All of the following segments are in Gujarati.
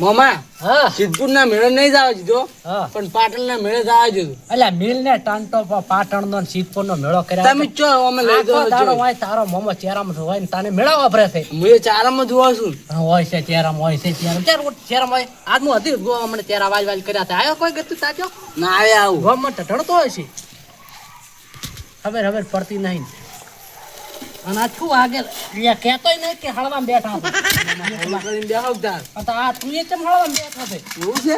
મોમા હા સિદ્ધપુર ના મેળે નહીં જવા દીધો. હા. પણ પાટણ ના મેળે જવા દીધું. એટલે મિલ ને ટાંટો પાટણ નો સિદ્ધપુર નો મેળો કર્યા તમે ચો અમે લઈ દો તારો હોય તારો મોમો ચહેરામાં હોય ને તને મેળો વાપરે છે. હું એ ચારામાં જોવા છું. હોય છે ચહેરામાં હોય છે ચેરામ. ચાર ચેરામ હોય. આજનું હતી ગો અમને ચેરા વાજ વાજ કર્યા હતા. આવ્યો કોઈ ગતું તાજો? ના આવે. આવું ગોવામાં ટટડતો હોય છે. ખબર ખબર પડતી નહીં. અને આ શું અહીંયા કહેતોય નહીં કે હળવામાં બેઠા. હતા આ તું એ ચમ હળવામાં બેઠો છે? એવું છે?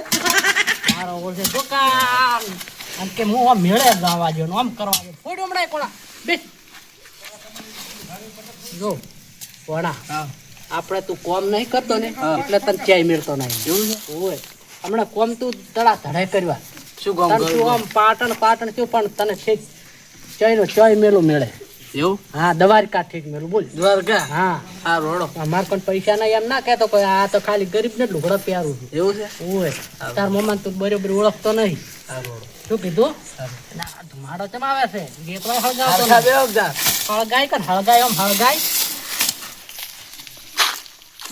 મારો ઓળ છે દુકાન આમ કે હું આમ મેળે જો આમ કરવા જો ફોડ હમણાં કોણા? બે. જો કોણા આપણે તું કોમ નહીં કરતો ને એટલે તને ચાય મેળતો નહીં. એવું છે? ઓય. હમણાં કોમ તું તળા ધડે કરવા શું કામ તું આમ પાટણ પાટણ થયું પણ તને છે ચોયનો ચય મેળો મેળે. એવું? હા દ્વારકા ઠીક મેલું બોલ. દ્વારકા? હા. હા રોડો માર પણ પૈસા નહીં એમ ના કહેતો કોઈ આ તો ખાલી ગરીબ ને લુગડો પ્યારું એવું છે? ઓય તાર મમ્મા તું બરોબર ઓળખતો નહીં. રોડો શું કીધું? ના ધુમાડો ચમ આવે છે. હળગાવતો. હળગાય કર હળગાય આમ હળગાય.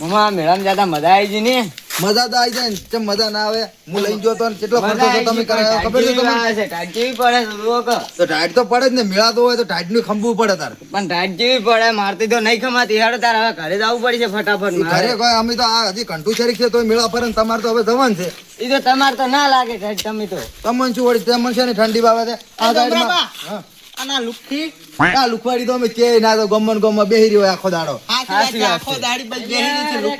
મામા મેળામાં મજા આવી ગઈ ને? મજા તો આવી જાય ને. કેમ મજા ના આવે? હું લઈને ગયો તો કેટલો ખર્ચો તો તમે કરાયો? ખબર છે તમને? તો ટાઈટ તો પડે જ ને. મેળાતો હોય તો ટાઈટનું ખંભવું પડે તાર. પણ ટાઈટ જેવી પડે? મારતી તો નહીં ખમાતી. હેડો તાર હવે ઘરે જવું પડશે ફટાફટ. ઈ ઘરે કોઈ અમે તો આ હજી કંટુ શરીક છે તો મેળા પર તમારે તો હવે જવાનું છે. એ તો તમારે તો ના લાગે તમે તો. તમને શું વળી તમને છે ને ઠંડી બાબતે? છે આ હા. આના લુકથી આ લુખવાડી તો અમે કે ના તો ગમન ગમમાં બેહી રહ્યો હોય આખો દાડો. સાચી વાત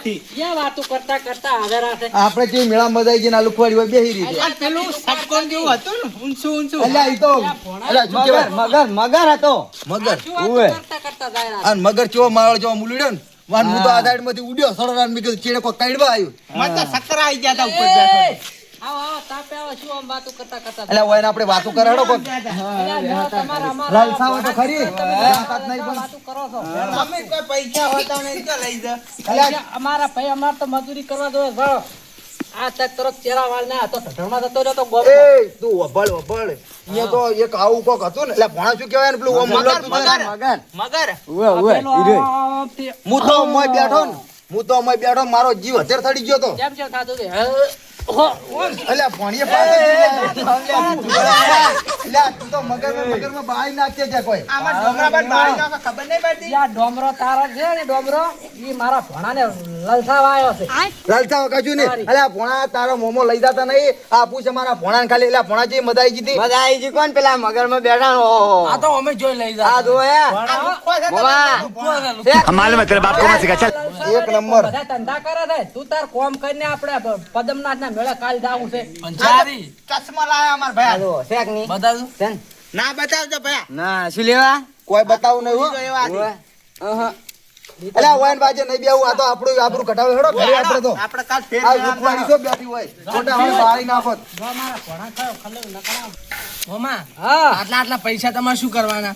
છે. ક્યાં વાતો કરતા કરતા હાજરા છે. આપણે જે મેળા મજા ગઈ ને લુખવાડી હોય બેહી રહી છે. પેલું ષટકોણ જેવું હતું ને? ઊંચું ઊંચું. અલ્યા ઈ તો અલ્યા મગર? મગર મગર હતો. મગર? આ મગર કેવો માવળ જેવો મુલીડ્યો ને? વાન હું તો આ સાઈડમાંથી ઉડ્યો સડરાન મેં કીધું ચીડે કોઈ કાઢવા આવ્યું. મત સકરા આવી ગયા કરતા એટલે હોય ને આપણે વાતો કરાડો કોઈ અલ્યા, જો તમારા અમારા લાલસાઓ તો ખરી. લાલસાત નહીં પણ કરો છો. તમે કોઈ પૈસા હોતા નહીં તો લઈ જા પૈસા અમારા ભાઈ અમાર તો મજૂરી કરવા જોઈએ ભણો આ તક તરફ ચેરા વાળ ના તો ઢઢણમાં જતો રહ્યો તો ગોળ એ તું વભળ વભળ અહીંયા તો એક આવું કોક હતું ને એટલે ભણા શું કહેવાય ને પેલું. મગર મગર? આ પેલો હું તો મોય બેઠો ને હું તો મોય બેઠો મારો જીવ હથેર થડી ગયો તો. કેમ થાતું હતું? એટલે ભણીએ પાસે એટલે તું તો મગર મગરમાં બાળી નાખે છે કોઈ. આમાં ડોમરા બાળી નાખો ખબર નહીં પડતી? ઈ ડોમરો તારો છે ને ડોમરો? ઈ મારા ભણાને લલસાવા આવ્યો છે. લાલતા કશું નહીં. અલ્યા ભોણા તારો મોમો લઈ જતા નહીં. આ પૂછ મારા ભોણા ખાલી એટલે ભોણા જે મજા આવી મજા આવી ગઈ કોણ? પેલા મગર બેઠા ને? આ તો અમે જોઈ લઈ આ જો હે. ભણા, એક નંબર. બધા ધંધા કરે છે. તું તાર કોમ કરીને આપણે પદમનાથ ના મેળા કાલ જાવું છે. પંચારી ચશ્મા લાયા અમાર ભાઈ. જો શેકની? બતાવજો. ના બતાવજો ભાઈ. ના શું લેવા? કોઈ બતાવું નહીં હો. ઓવે. અહં. અલ્યા વાઈન બાજે નહીં બેવું આ તો આપણું આબરૂ કઢાવે હેડો ઘરે આપણે તો. આપણે કાલ ફેર આ લુખવાડી તો બેઠી હોય? ખોટા હવે બાળી નાખો. મારા ભણા ખાયો ખલ્લે નકરા મામા હા. આટલા આટલા પૈસા તમારે શું કરવાના?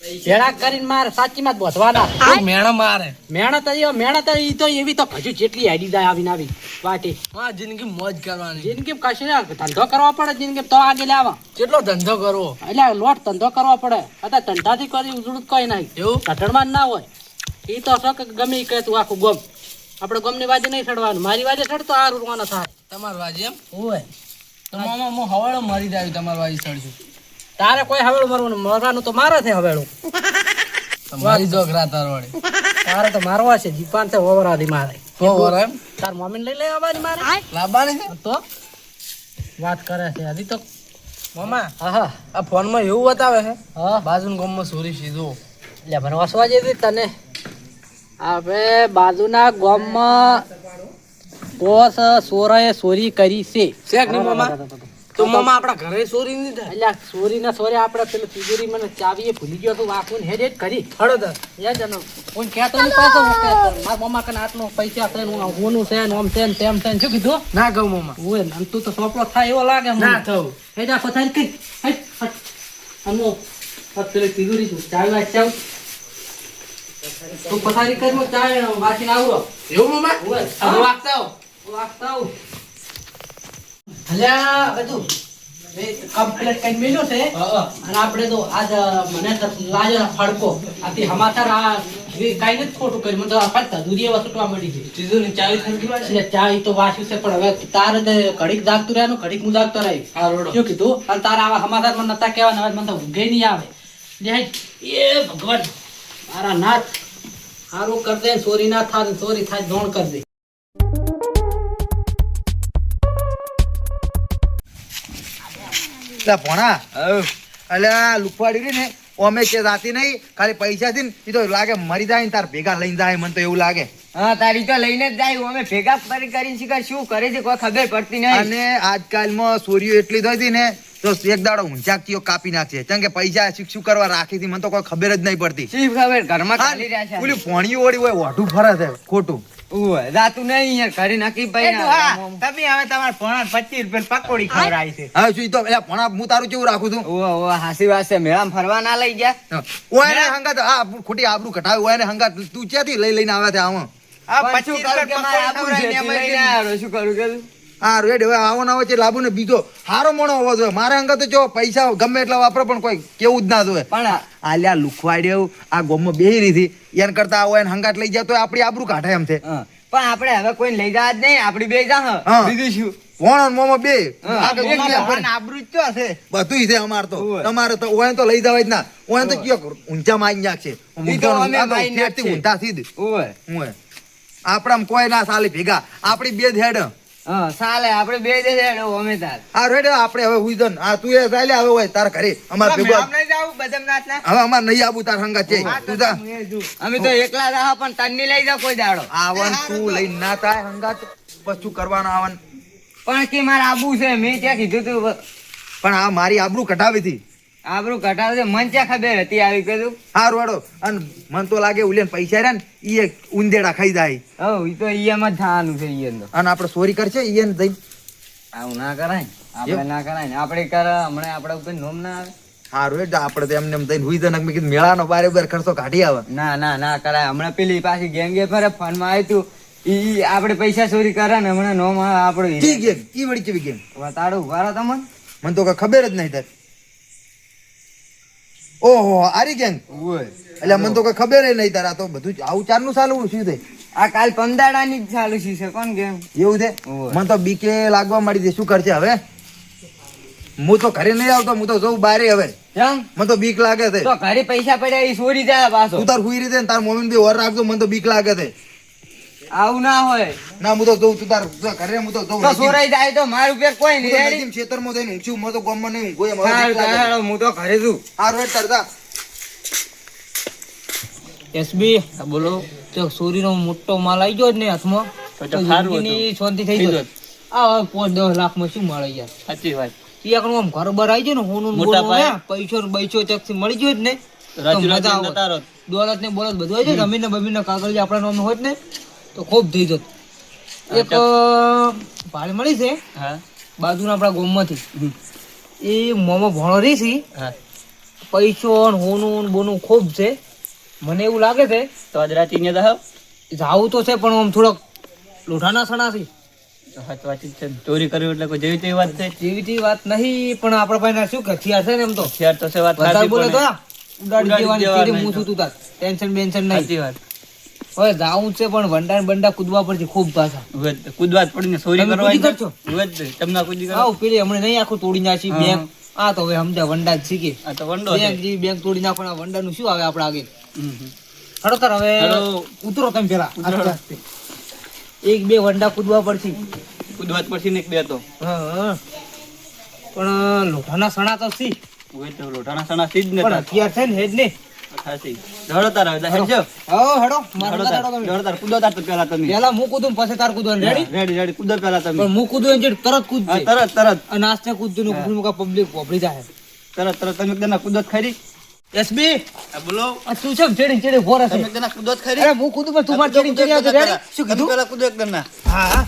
ભેળા કરીને મારે સાચી માં બોધવાના. કોઈ મારે? જ- મહેનત જ ઈ તો એવી તો હજુ જેટલી હેડી જાય આવીને આવી વાટી. હા જિંદગી મોજ કરવાની. જિંદગી કશું ના ધંધો કરવા પડે જિંદગી તો આગળ લાવવા કેટલો ધંધો કરવો? એટલે લોટ ધંધો કરવો પડે. અત્યારે ધંધાથી કરી ઉજળું કોઈ નહીં. એવું? ઢટણમાં ના હોય. એ તો શોખ ગમે કે કહે તું આખું ગમ. આપણે ગમની વાજે નહીં ચડવાનું. મારી વાજે ચડતો આ રૂવાનો થાય તમારું બાજુ એમ? હોય. તો મામા હું હવાડો મરી જાય તમારું બાજુ ચડશું. તારે કોઈ હવેળું મરવાનું? મરવાનું તો મારે છે હવેળું. મારી જોગરા તારવાડી તારે તો મારવા છે જીપાન છે ઓવરાધી મારે. તો વર એમ? તાર મમ્મીને લઈ લઈ આવવાની મારે? લાવવાની છે? તો? વાત કરે છે હજી તો. મામા હા હા આ ફોનમાં એવું બતાવે છે. હા. બાજુનું ગામમાં સોરી સીધો. એટલે મને વસવા જેવી તને. હવે બાજુના ગામમાં કોસ સોરાએ ચોરી કરી છે. શેક નહીં મામા તો મમ્મા આપણા ઘરે ચોરી નહીં થાય. એટલે ચોરી ના સોરે આપણે પેલો તિજોરી મને ચાવીએ ભૂલી ગયો તો વાકુન હેડ હેડ કરી. હળો દર યાદ જનો હું કહેતો નહીં પાછો હું કહેતો. મારા મમ્મા કને આટલો પૈસા છે હું હોનું છે ને આમ છે ને તેમ છે ને શું કીધું? ના ગઉ મમ્મા ઓય ને તું તો સોપડો થાય એવો લાગે ના થવું. હેડા પથારી કઈ હટ. હટ અમો પેલી તિજોરી ચાવી વાંચ ચાવ તું પથારી કરી ચાવે વાંચીને આવરો એવું મમ્મા હું? વાગતા હો વાગતા આવું. અલ્યા બધું. કમ્પ્લીટ કરી મેલ્યું છે? અને આપણે તો આજ મને તો ફડકો. આથી સમાચાર આ કાંઈ નથી ખોટું કર્યું. તો ફટતા વસૂટવા મળી છે. ચીજોની ચાવી ખરીદવા એટલે ચા તો વાસ્યું છે પણ હવે તારે ઘડીક જાગતું રહેવાનું ઘડીક હું જાગતો રહી. શું કીધું? અને તારા આવા સમાચાર મને નતા કહેવાના હવે મને તો ઊંઘે નહીં આવે. એ ભગવાન મારા નાથ. સારું કર દે ચોરી ના થાય સોરી ચોરી થાય ધોણ કર દે. લે ભણા. અલ્યા લુખવાડી રહી ને અમે કે જાતી નહીં ખાલી પૈસા થી ને તો લાગે મરી જાય ને તાર ભેગા લઈને જાય મને તો એવું લાગે. હા તારી તો લઈને જ જાય અમે ભેગા કરી કરીને શીખર શું કરે છે કોઈ ખબર પડતી નહીં. અને આજકાલમાં સોરીઓ એટલી થઈ હતી ને તો એક દાડો ઊંચાકતીઓ કાપી નાખશે કેમ કે પૈસા શિક્ષુ કરવા રાખી હતી મને તો કોઈ ખબર જ નહીં પડતી. શી ખબર ઘરમાં ખાલી રહ્યા છે. ઓલી ભોણી ઓળી હોય વાઢું ફરે છે ખોટું. ઉવે, નહીં યાર ઘરે નક્કી ભાઈ તમે હવે તમારે ભણા પચીસ રૂપિયા પકોડી ખવડાવી છે. હવે શું તો ભણા હું તારું કેવું રાખું છું? હાસી વાત છે મેળામાં ફરવા ના લઈ ગયા. ઓયને હંગાત આ ખોટી આબરૂ કટાવ્યું ઓયને હંગાત તું ક્યાંથી લઈ લઈને આવે છે આમાં? આ પચીસ રૂપિયા પકોડી ખવડાવીને આવ્યો. શું કરું કે આ રેડ હવે આવો ના હોય લાભુ ને બીજો. હારો મોણો હોવો જોઈએ. મારા હંગાત તો જો પૈસા ગમે એટલા વાપરો પણ કોઈ કેવું જ ના જોઈએ. પણ આલ્યા લુખવાડ્યો આ ગોમમાં બેહી રહી હતી એને કરતા આવો એને હંગાટ લઈ જાય તો આપણી આબરૂ કાઢે એમ છે. હા, પણ આપણે હવે કોઈ લઈ જવા જ નહીં આપડી બે જા બીજું શું? કોણ બે. હા, જ. આબરૂ જ હશે. બધું છે અમાર તો. તમારે તો ઓય તો લઈ જવાય જ ના. ઓય તો કયો ઊંચા માં નાખશે. ઊંચા થી ઓવે. હું કોઈ ના સાલી ભેગા. આપડી બે જ હેડ. હા ચાલે આપણે બે જ હેડો અમે તાર. આ રેડ આપણે હવે હુઈ આ તું એ સાલે હવે હોય તાર ઘરે. અમાર ભેગો આમ નહીં જાવું બદામનાથના? હવે અમાર નહીં આવું તાર હંગા છે. તો જા. અમે તો એકલા રહા પણ તન્ની લઈ જા કોઈ દાડો. આવન તું લઈ ના થાય હંગાત. પછું કરવાનું આવન. પણ કે મારે આબુ છે મેં ત્યાં કીધું તું? પણ આ મારી આબરૂ કઢાવી હતી. આબરું ઘટાડે મન ત્યાં ખબર હતી આવી કીધું હારું વાળો અને મન તો લાગે ઉલેન પૈસા રહ્યા ને એ ઉંદેડા ખાઈ જાય. હવ ઈ તો ઈયામાં જ થવાનું છે ઈયન તો. અને આપણે ચોરી કરશે ઈ એને જઈને આવું ના કરાય આપણે ના કરાય ને. આપણે કર હમણાં આપણા ઉપર નોમ ના આવે. હારું એટલે આપણે તો એમને એમ થઈને હુઈ જનક મેં કીધું મેળાનો બારે બાર ખર્ચો કાઢી આવે. ના ના ના કરાય. હમણાં પેલી પાછી ગેંગે ફરે ફોનમાં આવ્યું તું. ઈ આપણે પૈસા ચોરી કરે ને હમણાં નોમ આવે આપણું કી ગેમ ઈ વળી કેવી ગેમ વતાડું વારા તમને મને તો ખબર જ નહીં તાર ઓહો આરી ગેંગ. એટલે મને તો કઈ ખબર નહીં તારા તો બધું આવું ચારનું સાલું શું થાય? આ કાલ પંદાડા ની ચાલુ છે કોણ ગેમ એવું છે? મને તો બીકે લાગવા મળી છે શું કરશે હવે? હું તો ઘરે નહીં આવતો હું તો જઉં બારે હવે. કેમ? મને તો બીક લાગે છે. તો ઘરે પૈસા પડ્યા એ ચોરી જાય પાછો. તું તાર હુઈ રીતે ને તાર મમ્મી બી ઓર રાખજો મને તો બીક લાગે છે. આવું ના હોય. ના હું તો જઉં તું તાર ઘરે હું તો જઉં. તો ચોરાઈ જાય તો મારું પેર કોઈ નહીં રેડી? નજીમ ખેતરમાં જઈને ઊંઘશું મને તો ગામમાં નહીં ઊંઘું એમ હું તો ઘરે છું. હારું હેડ તાર જા. એસબી બોલો. તો ચોરીનો મોટો માલ આવી ગયો ને હાથમાં. તો જિંદગીની શાંતિ થઈ ગઈ. આ પાંચ દસ લાખમાં શું મળે યાર? સાચી વાત. ઈ આમ ઘર બર આવી જાય ને હોનું મોટા પૈસો ને બૈસો ચોકથી મળી ગયો જ ને. દોલત ને બોલત બધું આવી જાય જમીન ને બમીન ને કાગળ જે આપણા નામે હોત ને તો ખૂબ થઈ જત. એક ભાડે મળી છે હા. બાજુના આપણા ગામમાંથી. એ મોમાં ભણો રહી છે. હા. પૈસો ને હોનું બોનું ખૂબ છે. મને એવું લાગે છે તો આજ રાતે અહીંયા જાવું તો છે પણ આમ થોડોક લોઢાના સણા છે. તો હાથ વાંચી છે. ચોરી કરવી એટલે કોઈ જેવી તેવી વાત છે? જેવી તેવી વાત નહીં પણ આપણા પાસે શું કે હથિયાર છે ને એમ તો. હોશિયાર તો છે વાત બોલે તો ઉડાડી દેવાની હું છું તું. તાર. ટેન્શન બેન્શન નહીં. વાત. હવે જાવું છે પણ વંડા ને બંડા કૂદવા પડશે ખૂબ પાછા. કૂદવા જ પડીને સોરી કરવા. તમને કૂદી કરો આવ પેલી હમણે નહીં આખું તોડી નાખી. બેંક. આ તો હવે સમજા વંડા જ શીખી આ તો વંડો બેંક જેવી બેંક તોડી નાખવાના વંડાનું શું આવે આપણા આગળ. હડો તાર હવે ઉતરો તમે પેલા. એક બે વંડા કૂદવા પડશે. કૂદવા પડશે ને એક બે તો. હા. પણ લોઢાના સણા તો સી ઉભે સણા સી જ ને પણ છે ને હેજ ને સાચી. દોડો તાર હવે, હેડ હો હેડો. મારો તાર, દાડો તાર, કૂદો તાર તો તમે. પેલા હું કૂદું પછી તાર કૂદવાનું. રેડી? રેડી, રેડી, કૂદો પહેલા તમે. પણ હું કૂદું એની તરત કૂદજે. તરત, તરત, અને આસ્તે કૂદજો ને કૂદું મુકા પબ્લિક પોપડી જાય. તરત, તરત. તમે એકદમ કૂદો ખરી? એસબી બોલો. આ તું છે ચેડી ચેડી ભોરે છે એકદમ કૂદો ખરી? અરે હું કૂદું પણ તું માર ચેડી ચેડી આવતો રેડી શું તમે કીધું પહેલા કૂદો એકદમ ના. હા. હા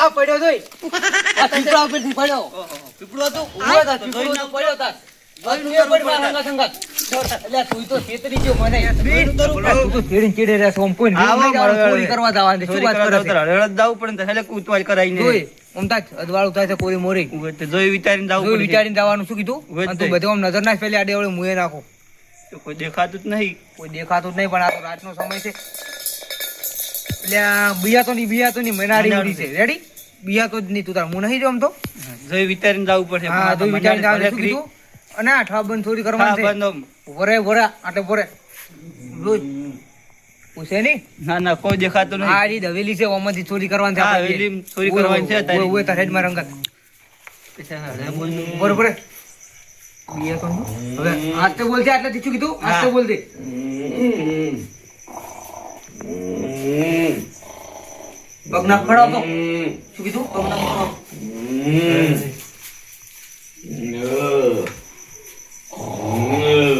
આ પડ્યો જોઈ. આ પીપળા ઉપરથી પડ્યો. ઓહો, પીપળું? ઊભો તો પડ્યો ને નજર ના પેલી આડે મુએ નાખો. કોઈ દેખાતું જ નહીં. કોઈ દેખાતું જ નહીં પણ આ તો રાતનો સમય છે. એટલે બિયાતો નહીં બિયાતો નહીં મનાડી ઉડી છે. રેડી બિયાતો જ નહીં તું તાર હું નહીં જો આમ તો જોઈ વિચારીને જવું પડશે. હા તો વિચારીને અને આઠવા બંધ થોડી કરવાની છે બંધ વરે વરે આટલે વરે. રોજ. પૂછે નહીં? ના ના કોઈ દેખાતું નહીં. આ હવેલી છે ઓમાંથી ચોરી કરવાની છે હવેલી ચોરી કરવાની છે તારી. ઓય, તાર રંગત. હળે બોલનું. બરોબર હે? બિયા તો આસ્તે બોલજે કીધું? આજ તો શું કીધું? ના ફડાવતો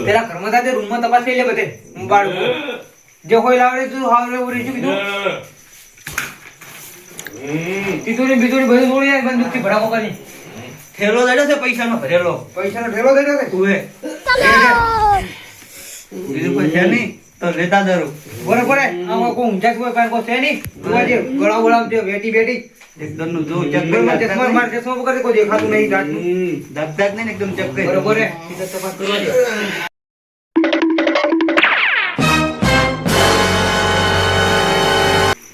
પેલા ઘરમાં સાથે રૂમમાં તપાસ લઈ લે બધે. હું બાળકો. જે હોય લાવડે તું હાવડે ઉરી શું કીધું? તિજોરી બીતુરી બધું તોડી જાય બંદૂકથી ભડાકો કરી. થેલો દડ્યો છે પૈસાનો ભરેલો. પૈસાનો દેડો છે તું હે. બીજું કોઈ છે નહીં? તો લેતા દરું બરે બરે આમાં કોઈ ઊંચા કોઈ કાંઈ કોઈ છે નહીં. જોવા જે ગળા ગળા જે બેટી. બેટી એકદમનું જો ચક્કરમાં ચશ્મા માર ચશ્મા વગર કોઈ દેખાતું નહીં રાતનું ધકધક નહીં એકદમ ચક્કર. કરી બરોબર સીધા તપાસ કરવા દે.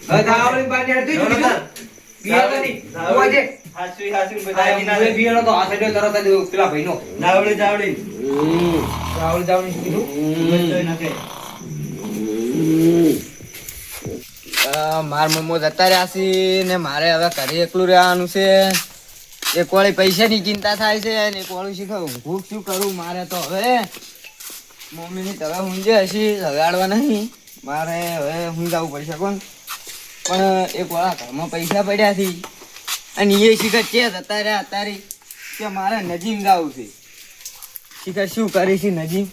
હવે તો આવડી બાજુ? હેડતી જ તો નહીં. જોવા જે. હાસવી હાસવી બધા બિયાનો તો આ સાઈડે તરત જ પેલા ભાઈનો. જાવડી આવડી જાવડી શું કીધું? નાખે માર મમ્મો જતા રહ્યા છે ને મારે હવે ઘરે એકલું રહેવાનું છે. એક વાળી પૈસાની ચિંતા થાય છે ને એક વાળું શીખવું હું શું કરું મારે તો હવે? મમ્મીની તવે ઊંઝે હશી લગાડવા નહીં, મારે હવે હું જવું પડશે કોણ? પણ એક વાળા ઘરમાં પૈસા પડ્યા છે. અને એ શિખર છે રહ્યા અત્યારે કે મારે નજીમ ગાવું છે. શિખર શું કરીશ નજીમ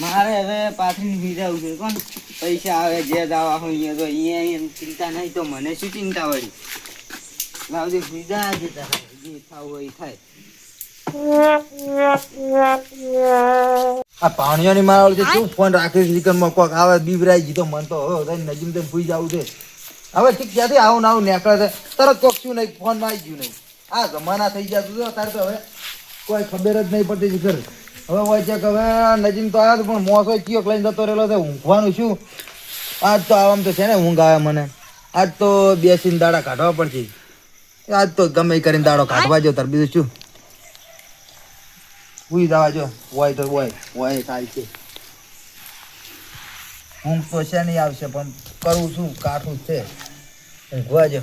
મારે હવે પાથરીને સુઈ જવું છે. કોણ? પૈસા આવે, જે દાવા હોય તો અહીંયા એમ ચિંતા નહીં, તો મને શું ચિંતા વળી? લાવજે સુઈ જા જે થવું હોય થાય. આ પાણીઓની મારા છે શું ફોન રાખે છે ચિકનમાં કોક આવે, બીવરાઈ ગઈ મન તો હવે નજીમ તને ભૂઈ જવું છે. હવે ક્યાંથી આવું ને આવું નીકળે છે. તરત શું નહીં ફોનમાં આવી ગયું નહીં. આ જમાના થઈ ગયા તું તારે તો હવે કોઈ ખબર જ નહીં પડતી શીખર હવે હોય છે કે હવે નજીન તો આવ્યો પણ મોસો ચિયોક લઈને જતો રહેલો છે, ઊંઘવાનું શું? આજ તો આવામ તો છે ને ઊંઘ આવે મને. આજ તો બેસીને દાડા કાઢવા પડશે. આજ તો ગમે કરીને દાડો કાઢવા જો, તાર બીજું શું? ઉઈ જવા જો, હોય તો હોય હોય થાય છે. ઊંઘ તો છે નહીં આવશે, પણ કરવું શું? કાઠું છે. ઊંઘવા જો.